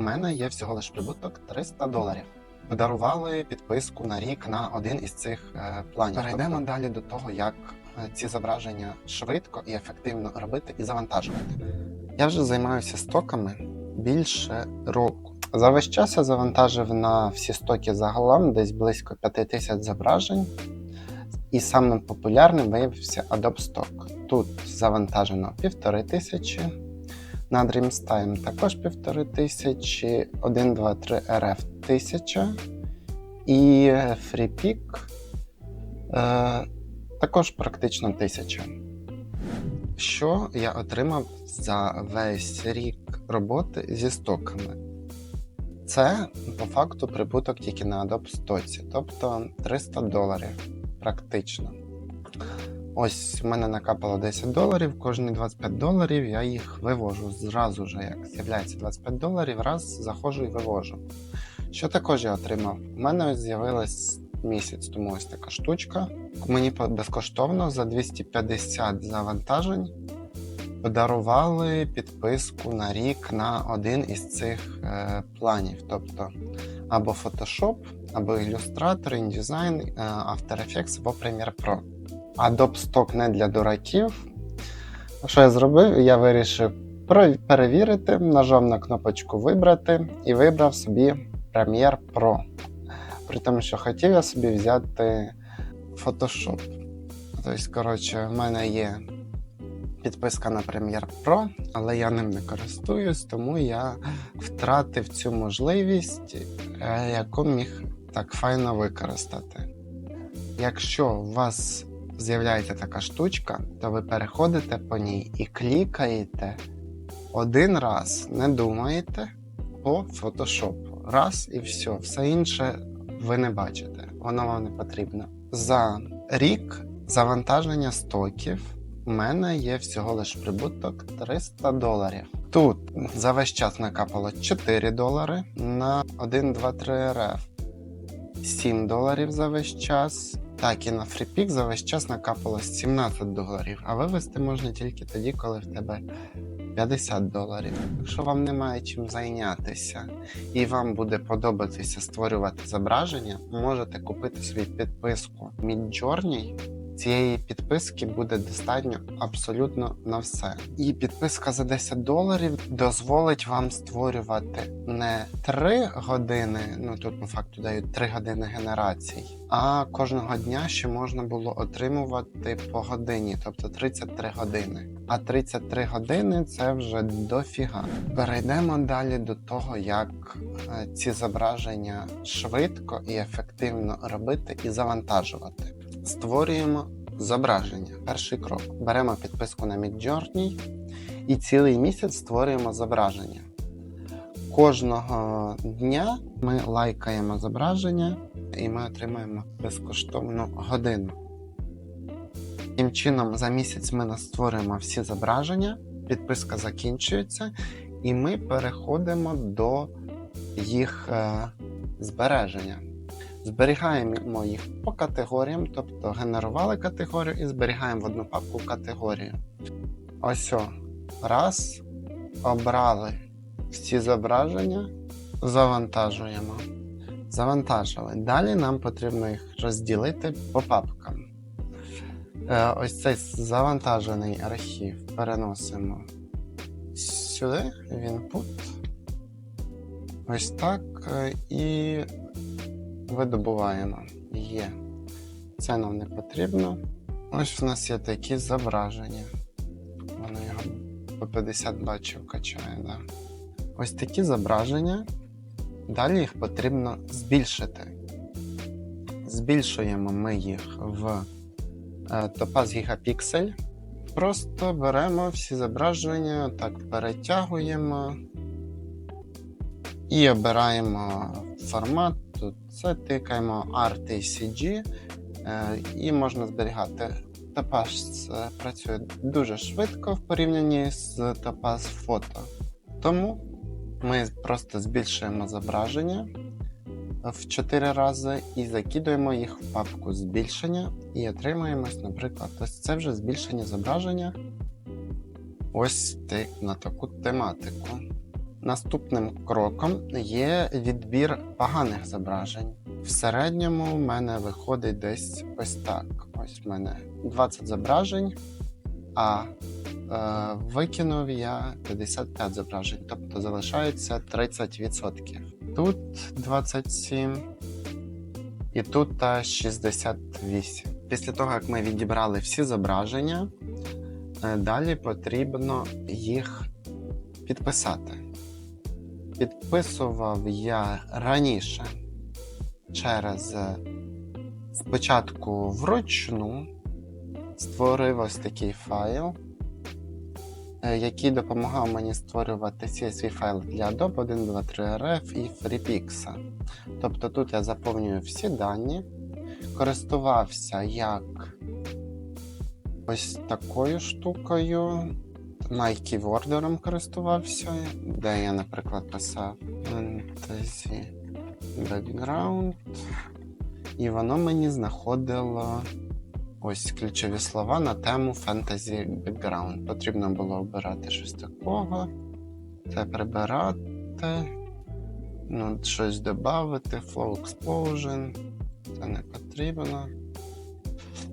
У мене є всього лиш прибуток 300 доларів. Подарували підписку на рік на один із цих е, планів. Перейдемо далі до того, як е, ці зображення швидко і ефективно робити і завантажувати. Я вже займаюся стоками більше року. За весь час я завантажив на всі стоки загалом десь близько 5000 зображень. І самим популярним виявився Adobe Stock. Тут завантажено 1500, на DreamStime також 1500, 1, 2, 3 RF 1000 і FreePic е, також практично 1000. Що я отримав за весь рік роботи зі стоками? Це по факту прибуток тільки на Adobe Stock, тобто 300 доларів практично. Ось в мене накапало 10 доларів, кожні 25 доларів я їх вивожу зразу же, як з'являється 25 доларів, раз заходжу і вивожу. Що також я отримав? У мене з'явилась місяць тому ось така штучка. Мені безкоштовно за 250 завантажень подарували підписку на рік на один із цих е, планів. Тобто або Photoshop, або Illustrator, InDesign, е, After Effects або Premiere Pro. Adobe Stock не для дураків. Що я зробив? Я вирішив перевірити, нажав на кнопочку Вибрати і вибрав собі Premiere Pro. При тому, що хотів я собі взяти Photoshop. Тобто, коротше, в мене є підписка на Premiere Pro, але я ним не користуюсь, тому я втратив цю можливість, е, яку міг так файно використати. Якщо у вас з'являється така штучка, то ви переходите по ній і клікаєте один раз, не думаєте по фотошопу. Раз і все. Все інше ви не бачите, воно вам не потрібно. За рік завантаження стоків у мене є всього лиш прибуток 300 доларів. Тут за весь час накапало 4 долари на 1, 2, 3 РФ. 7 доларів за весь час. Так, і на фріпік за весь час накапалось 17 доларів, а вивести можна тільки тоді, коли в тебе 50 доларів. Якщо вам немає чим зайнятися і вам буде подобатися створювати зображення, можете купити собі підписку Midjourney. Цієї підписки буде достатньо абсолютно на все. І підписка за 10 доларів дозволить вам створювати не 3 години, ну тут по факту дають 3 години генерацій, а кожного дня ще можна було отримувати по годині, тобто 33 години. А 33 години це вже дофіга. Перейдемо далі до того, як е, ці зображення швидко і ефективно робити і завантажувати. Створюємо зображення. Перший крок. Беремо підписку на Midjourney і цілий місяць створюємо зображення. Кожного дня ми лайкаємо зображення і ми отримаємо безкоштовну годину. Таким чином, за місяць ми створюємо всі зображення, підписка закінчується, і ми переходимо до їх е, збереження. Зберігаємо їх по категоріям, тобто генерували категорію і зберігаємо в одну папку категорію. Ось о, раз, обрали всі зображення, завантажуємо. Завантажили. Далі нам потрібно їх розділити по папкам. Е, Ось цей завантажений архів переносимо сюди, в input. Ось так. е, І видобуваємо. Є. Це нам не потрібно. Ось у нас є такі зображення. Воно його по 50 бачив качає. Да. Ось такі зображення. Далі їх потрібно збільшити. Збільшуємо ми їх в е, Topaz Gigapixel. Просто беремо всі зображення, так перетягуємо і обираємо формат. Це тикаємо RTCG е, і можна зберігати. Topaz е, працює дуже швидко в порівнянні з Topaz Photo. Тому ми просто збільшуємо зображення в 4 рази і закидуємо їх в папку збільшення і отримаємо, наприклад, ось це вже збільшення зображення ось на таку тематику. Наступним кроком є відбір поганих зображень. В середньому в мене виходить десь ось так. Ось в мене 20 зображень, а е, викинув я 55 зображень, тобто залишається 30%. Тут 27 і тут та 68. Після того, як ми відібрали всі зображення, е, далі потрібно їх підписати. Підписував я раніше через е, спочатку вручну створив ось такий файл, е, який допомагав мені створювати CSV файл для Adobe 123RF і FreePix. Тобто тут я заповнюю всі дані, користувався як ось такою штукою. MyKeyworderом користувався, де я, наприклад, писав Fantasy Background, і воно мені знаходило ось ключові слова на тему Fantasy Background. Потрібно було обирати щось такого, це прибирати, ну, щось додати, Flow Explosion, це не потрібно.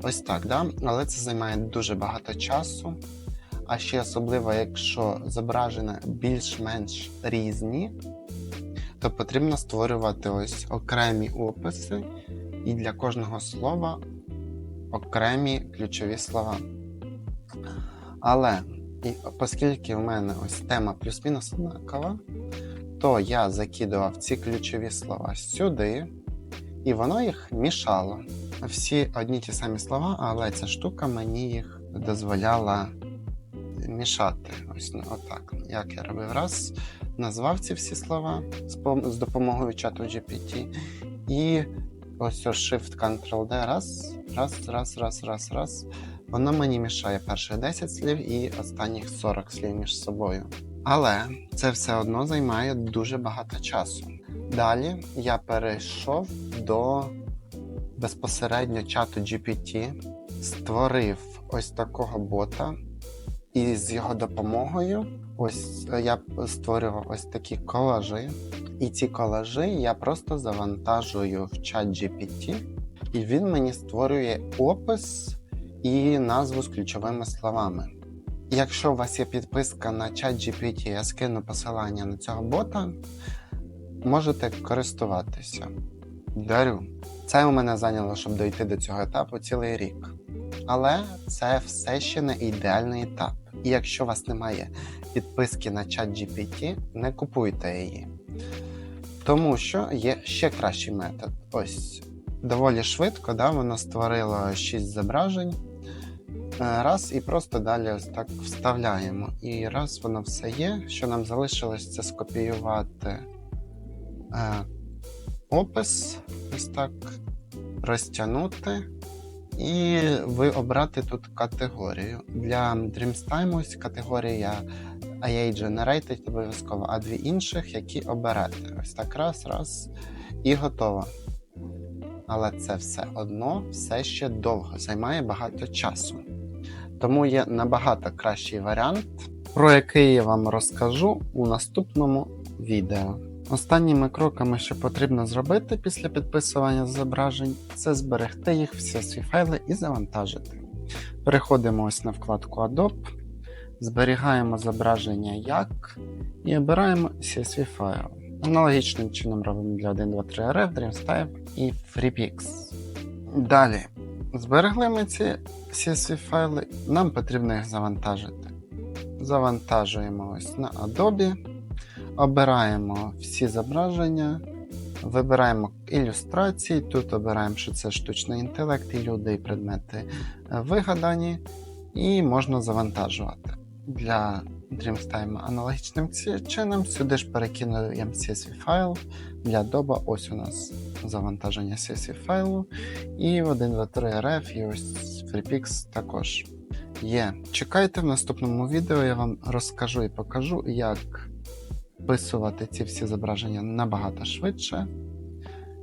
Ось так, да? але це займає дуже багато часу. А ще особливо, якщо зображення більш-менш різні, то потрібно створювати ось окремі описи і для кожного слова окремі ключові слова. Але і оскільки в мене ось тема плюс-мінус однакова, то я закидував ці ключові слова сюди, і воно їх мішало. Всі одні ті самі слова, але ця штука мені їх дозволяла мішати. Ось ну, отак. Як я робив раз, назвав ці всі слова з, допомогою чату GPT. І ось Shift Ctrl D, раз, раз, раз, раз, раз, раз. Воно мені мішає перших 10 слів і останніх 40 слів між собою. Але це все одно займає дуже багато часу. Далі я перейшов до безпосередньо чату GPT, створив ось такого бота, і з його допомогою ось е, я створював ось такі колажі. І ці колажі я просто завантажую в чат GPT, і він мені створює опис і назву з ключовими словами. Якщо у вас є підписка на чат GPT, я скину посилання на цього бота, можете користуватися. Дарю. Це у мене зайняло, щоб дойти до цього етапу цілий рік. Але це все ще не ідеальний етап. І якщо у вас немає підписки на чат GPT, не купуйте її. Тому що є ще кращий метод. Ось доволі швидко, да, воно створило 6 зображень. Е, Раз і просто далі ось так вставляємо. І раз воно все є, що нам залишилось це скопіювати е, опис, ось так, розтягнути. І ви обрати тут категорію. Для Dreamstime ось категорія IA Generated обов'язково, а дві інших, які оберете. Ось так раз, раз і готово. Але це все одно все ще довго, займає багато часу. Тому є набагато кращий варіант, про який я вам розкажу у наступному відео. Останніми кроками, що потрібно зробити після підписування зображень, це зберегти їх всі свої файли і завантажити. Переходимо ось на вкладку Adobe, зберігаємо зображення як і обираємо CSV файл. Аналогічним чином робимо для 1, 2, 3 RF, DreamStype і FreePix. Далі, зберегли ми ці CSV файли, нам потрібно їх завантажити. Завантажуємо ось на Adobe. Обираємо всі зображення, вибираємо ілюстрації. Тут обираємо, що це штучний інтелект, і люди, і предмети е, вигадані, і можна завантажувати. Для DreamStime аналогічним чином сюди ж перекинуємо CSV файл. Для Adobe ось у нас завантаження CSV файлу. І 1, 2, 3 RF, і ось FreePix також є. Чекайте в наступному відео, я вам розкажу і покажу, як вписувати ці всі зображення набагато швидше,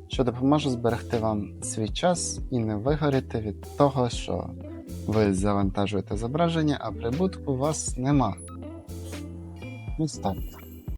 що допоможе зберегти вам свій час і не вигоріти від того, що ви завантажуєте зображення, а прибутку у вас нема. Ось так.